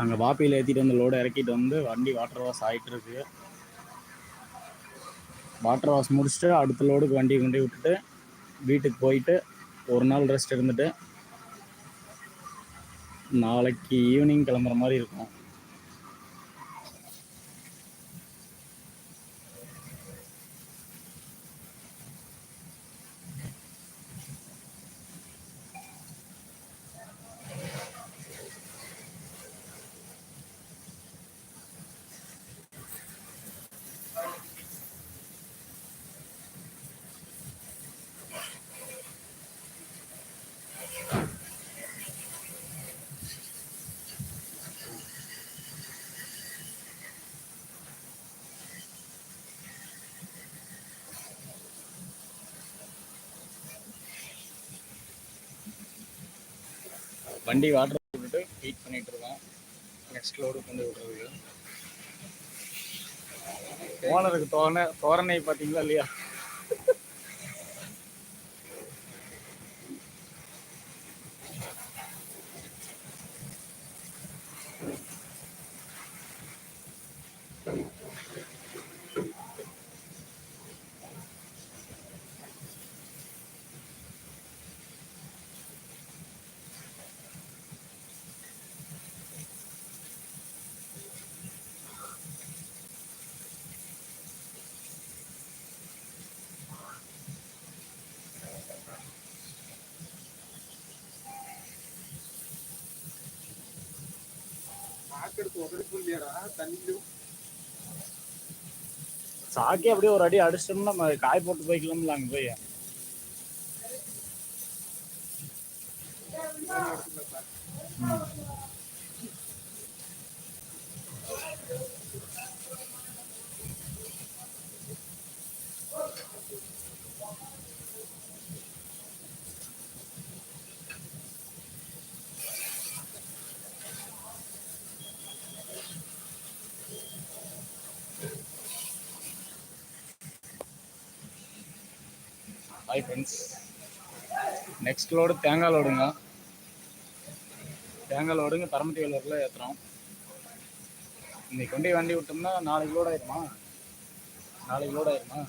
அங்கே வாப்பியில் ஏற்றிட்டு வந்து லோடு இறக்கிட்டு வந்து வண்டி வாட்டர் வாஷ் ஆகிட்டுருக்கு வாட்டர் வாஷ் முடிச்சுட்டு அடுத்த லோடுக்கு வண்டி கொண்டு விட்டுட்டு வீட்டுக்கு போயிட்டு ஒரு நாள் ரெஸ்ட் இருந்துட்டு நாளைக்கு ஈவினிங் கிளம்புற மாதிரி இருக்கும். வண்டி வாட்டர் போட்டுட்டு வெயிட் பண்ணிட்டு இருக்கோம். நெக்ஸ்ட் லோடு கொண்டு விடுறதுக்கு ஓனருக்கு தோரணை தோரணை பார்த்தீங்களா இல்லையா? சாக்கே அப்படியே ஒரு அடி அடிச்சிட்டோம்னா நம்ம காய் போட்டு போய்க்கலாம்ல அங்கே போய். ஹாய் ஃப்ரெண்ட்ஸ் நெக்ஸ்ட் லோடு தேங்காய் லோடுங்க தேங்காய் லோடுங்க தரமட்டி வேலூரில் ஏற்றுறோம் இன்னைக்கு கொண்டு வண்டி விட்டோம்னா நாளைக்கு லோடு ஆயிருமா? நாளைக்கு லோடு ஆயிருமா?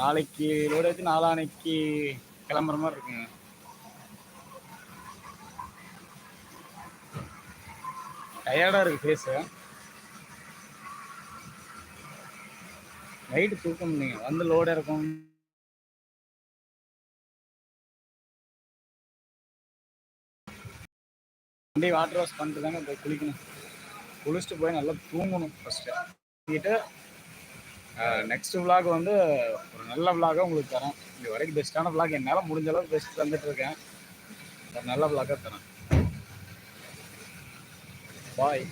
நாளைக்கு லோடு ஏற்றி நாளானைக்கு கிளம்புற மாதிரி இருக்குங்க. டயர்டாக இருக்குது ஃபேஸு நைட்டு தூக்கம் நீங்கள் வந்து லோடு இருக்கும். வண்டி வாட்டர் வாஷ் பண்ணிட்டு தாங்க போய் குளிக்கணும். குளிச்சுட்டு போய் நல்லா தூங்கணும் ஃபஸ்ட்டு தூங்கிட்டு நெக்ஸ்ட் விளாக் வந்து ஒரு நல்ல விலாகாக உங்களுக்கு தரேன். இது வரைக்கும் பெஸ்ட்டான விளாக் என்னால் முடிஞ்ச அளவுக்கு பெஸ்ட் தந்துட்டு இருக்கேன். ஒரு நல்ல விலாகாக தரேன். பாய்